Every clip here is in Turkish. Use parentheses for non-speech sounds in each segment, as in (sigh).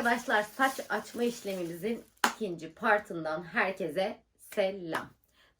Arkadaşlar saç açma işlemimizin ikinci partından herkese selam.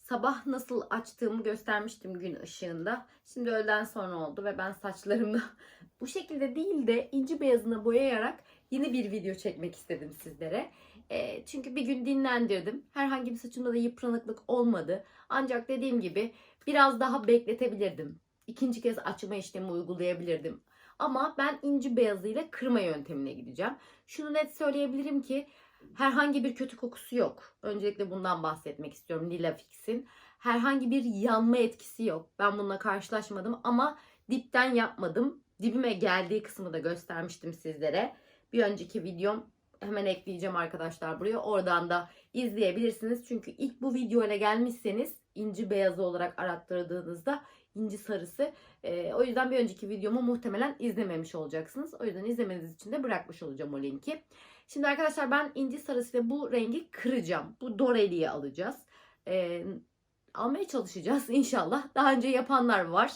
Sabah nasıl açtığımı göstermiştim gün ışığında. Şimdi öğleden sonra oldu ve ben saçlarımı (laughs) bu şekilde değil de inci beyazına boyayarak yeni bir video çekmek istedim sizlere. E, çünkü bir gün dinlendirdim. Herhangi bir saçımda da yıpranıklık olmadı. Ancak dediğim gibi biraz daha bekletebilirdim. İkinci kez açma işlemi uygulayabilirdim. Ama ben inci beyazıyla kırma yöntemine gideceğim. Şunu net söyleyebilirim ki herhangi bir kötü kokusu yok. Öncelikle bundan bahsetmek istiyorum Nilafix'in. Herhangi bir yanma etkisi yok. Ben bununla karşılaşmadım ama dipten yapmadım. Dibime geldiği kısmı da göstermiştim sizlere. Bir önceki videom hemen ekleyeceğim arkadaşlar buraya. Oradan da izleyebilirsiniz. Çünkü ilk bu videoya gelmişseniz inci beyazı olarak arattırdığınızda inci sarısı. Ee, o yüzden bir önceki videomu muhtemelen izlememiş olacaksınız. O yüzden izlemeniz için de bırakmış olacağım o linki. Şimdi arkadaşlar ben inci sarısı ve bu rengi kıracağım. Bu Doreli'yi alacağız. Ee, almaya çalışacağız (laughs) inşallah. Daha önce yapanlar var.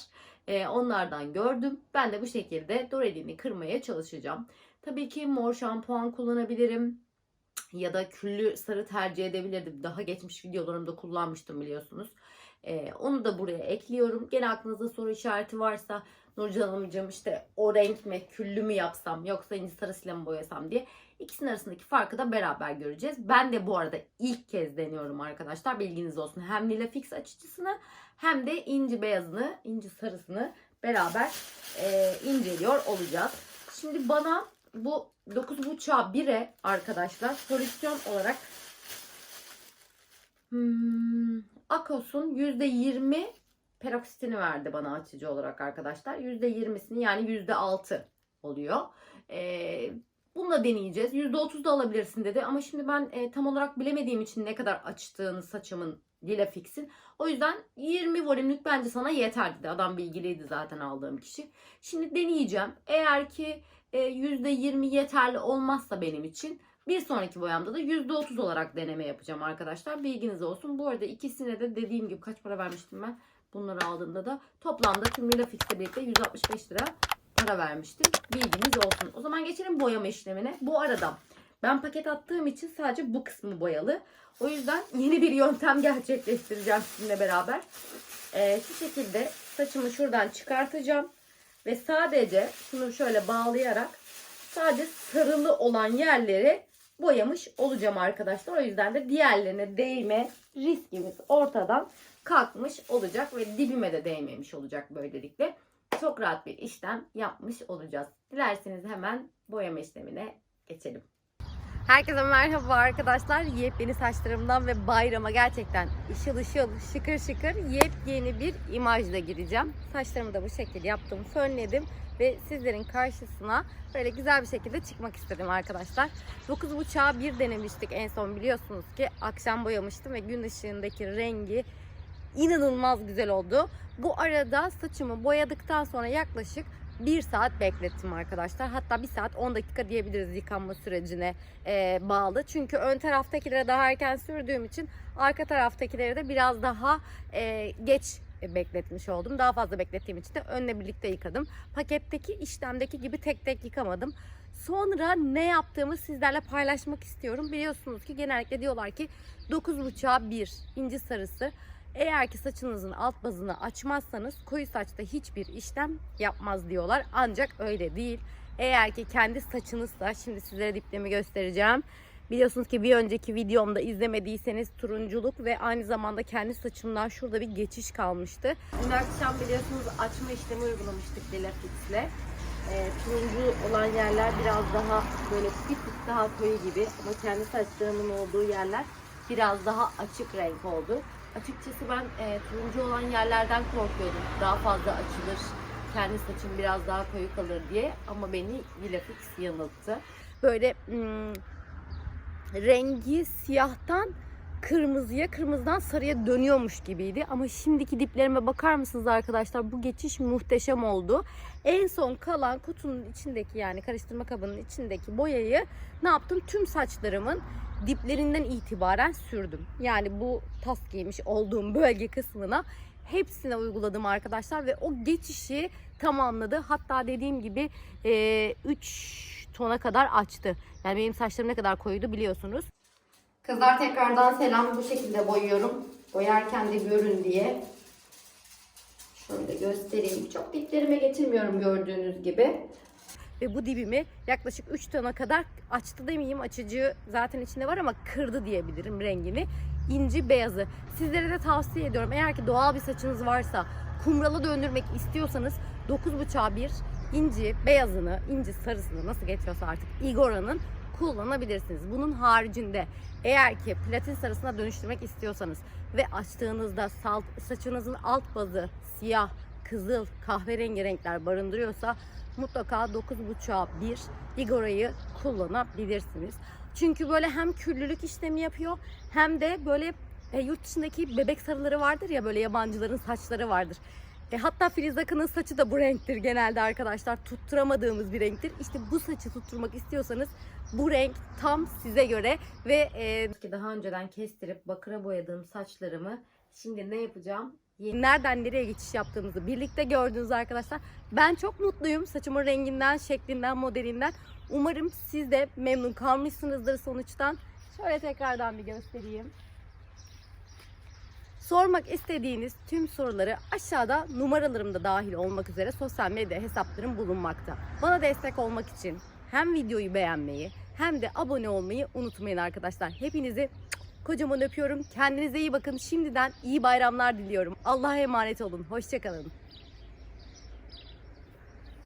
Ee, onlardan gördüm. Ben de bu şekilde Doreli'ni kırmaya çalışacağım. Tabii ki mor şampuan kullanabilirim. Ya da küllü sarı tercih edebilirdim. Daha geçmiş videolarımda kullanmıştım biliyorsunuz. Ee, onu da buraya ekliyorum. Gene aklınızda soru işareti varsa Nurcan Hanımcığım işte o renk mi küllü mü yapsam yoksa inci sarısıyla mı boyasam diye ikisinin arasındaki farkı da beraber göreceğiz. Ben de bu arada ilk kez deniyorum arkadaşlar bilginiz olsun. Hem Nilafix açıcısını hem de inci beyazını, inci sarısını beraber e, inceliyor olacağız. Şimdi bana bu 9.5'a 1'e arkadaşlar solüsyon olarak hmm, Akos'un %20 peroksitini verdi bana açıcı olarak arkadaşlar. %20'sini yani %6 oluyor. Ee, bunu da deneyeceğiz. %30 da alabilirsin dedi. Ama şimdi ben e, tam olarak bilemediğim için ne kadar açtığını saçımın Dilafix'in. O yüzden 20 volümlük bence sana yeter dedi. Adam bilgiliydi zaten aldığım kişi. Şimdi deneyeceğim. Eğer ki %20 yeterli olmazsa benim için bir sonraki boyamda da %30 olarak deneme yapacağım arkadaşlar. Bilginiz olsun. Bu arada ikisine de dediğim gibi kaç para vermiştim ben? Bunları aldığımda da toplamda tüm Milafix'le birlikte 165 lira para vermiştim. Bilginiz olsun. O zaman geçelim boyama işlemine. Bu arada ben paket attığım için sadece bu kısmı boyalı. O yüzden yeni bir yöntem (laughs) gerçekleştireceğim sizinle beraber. Ee, şu şekilde saçımı şuradan çıkartacağım. Ve sadece şunu şöyle bağlayarak sadece sarılı olan yerleri boyamış olacağım arkadaşlar. O yüzden de diğerlerine değme riskimiz ortadan kalkmış olacak ve dibime de değmemiş olacak böylelikle. Çok rahat bir işlem yapmış olacağız. Dilerseniz hemen boyama işlemine geçelim. Herkese merhaba arkadaşlar. Yepyeni saçlarımdan ve bayrama gerçekten ışıl ışıl, şıkır şıkır yepyeni bir imajla gireceğim. Saçlarımı da bu şekilde yaptım, fönledim ve sizlerin karşısına böyle güzel bir şekilde çıkmak istedim arkadaşlar. 9.5'a bir denemiştik en son biliyorsunuz ki akşam boyamıştım ve gün ışığındaki rengi inanılmaz güzel oldu. Bu arada saçımı boyadıktan sonra yaklaşık 1 saat beklettim arkadaşlar. Hatta 1 saat 10 dakika diyebiliriz yıkanma sürecine e, bağlı. Çünkü ön taraftakilere daha erken sürdüğüm için arka taraftakileri de biraz daha e, geç bekletmiş oldum. Daha fazla beklettiğim için de önle birlikte yıkadım. Paketteki işlemdeki gibi tek tek yıkamadım. Sonra ne yaptığımı sizlerle paylaşmak istiyorum. Biliyorsunuz ki genellikle diyorlar ki 9.5'a 1 inci sarısı. Eğer ki saçınızın alt bazını açmazsanız koyu saçta hiçbir işlem yapmaz diyorlar. Ancak öyle değil. Eğer ki kendi saçınızsa şimdi sizlere diplemi göstereceğim. Biliyorsunuz ki bir önceki videomda izlemediyseniz turunculuk ve aynı zamanda kendi saçımdan şurada bir geçiş kalmıştı. Dün akşam biliyorsunuz açma işlemi uygulamıştık Delafix'le. E, turuncu olan yerler biraz daha böyle bir tık daha koyu gibi ama kendi saçlarımın olduğu yerler biraz daha açık renk oldu. Açıkçası ben e, turuncu olan yerlerden korkuyordum. Daha fazla açılır, kendi saçım biraz daha koyu kalır diye ama beni Dilafix yanılttı. Böyle hmm, rengi siyahtan kırmızıya, kırmızıdan sarıya dönüyormuş gibiydi. Ama şimdiki diplerime bakar mısınız arkadaşlar? Bu geçiş muhteşem oldu. En son kalan kutunun içindeki yani karıştırma kabının içindeki boyayı ne yaptım? Tüm saçlarımın diplerinden itibaren sürdüm. Yani bu tas giymiş olduğum bölge kısmına hepsine uyguladım arkadaşlar ve o geçişi tamamladı. Hatta dediğim gibi 3 tona kadar açtı. Yani benim saçlarım ne kadar koyuydu biliyorsunuz. Kızlar tekrardan selam. Bu şekilde boyuyorum. Boyarken de görün diye. Şöyle göstereyim. Çok diplerime getirmiyorum gördüğünüz gibi. Ve bu dibimi yaklaşık 3 tona kadar açtı demeyeyim. Açıcı zaten içinde var ama kırdı diyebilirim rengini. İnci beyazı. Sizlere de tavsiye ediyorum. Eğer ki doğal bir saçınız varsa kumrala döndürmek istiyorsanız 9.5'a bir inci beyazını, inci sarısını nasıl geçiyorsa artık Igora'nın kullanabilirsiniz. Bunun haricinde eğer ki platin sarısına dönüştürmek istiyorsanız ve açtığınızda salt, saçınızın alt bazı siyah, kızıl, kahverengi renkler barındırıyorsa mutlaka 9.5'a 1 Igora'yı kullanabilirsiniz. Çünkü böyle hem küllülük işlemi yapıyor hem de böyle e, yurt dışındaki bebek sarıları vardır ya böyle yabancıların saçları vardır. E, hatta Filiz Akın'ın saçı da bu renktir genelde arkadaşlar. Tutturamadığımız bir renktir. İşte bu saçı tutturmak istiyorsanız bu renk tam size göre ve e, daha önceden kestirip bakıra boyadığım saçlarımı şimdi ne yapacağım? Nereden nereye geçiş yaptığımızı birlikte gördünüz arkadaşlar. Ben çok mutluyum saçımın renginden, şeklinden, modelinden. Umarım siz de memnun kalmışsınızdır sonuçtan. Şöyle tekrardan bir göstereyim. Sormak istediğiniz tüm soruları aşağıda numaralarımda dahil olmak üzere sosyal medya hesaplarım bulunmakta. Bana destek olmak için hem videoyu beğenmeyi hem de abone olmayı unutmayın arkadaşlar. Hepinizi kocaman öpüyorum. Kendinize iyi bakın. Şimdiden iyi bayramlar diliyorum. Allah'a emanet olun. Hoşçakalın.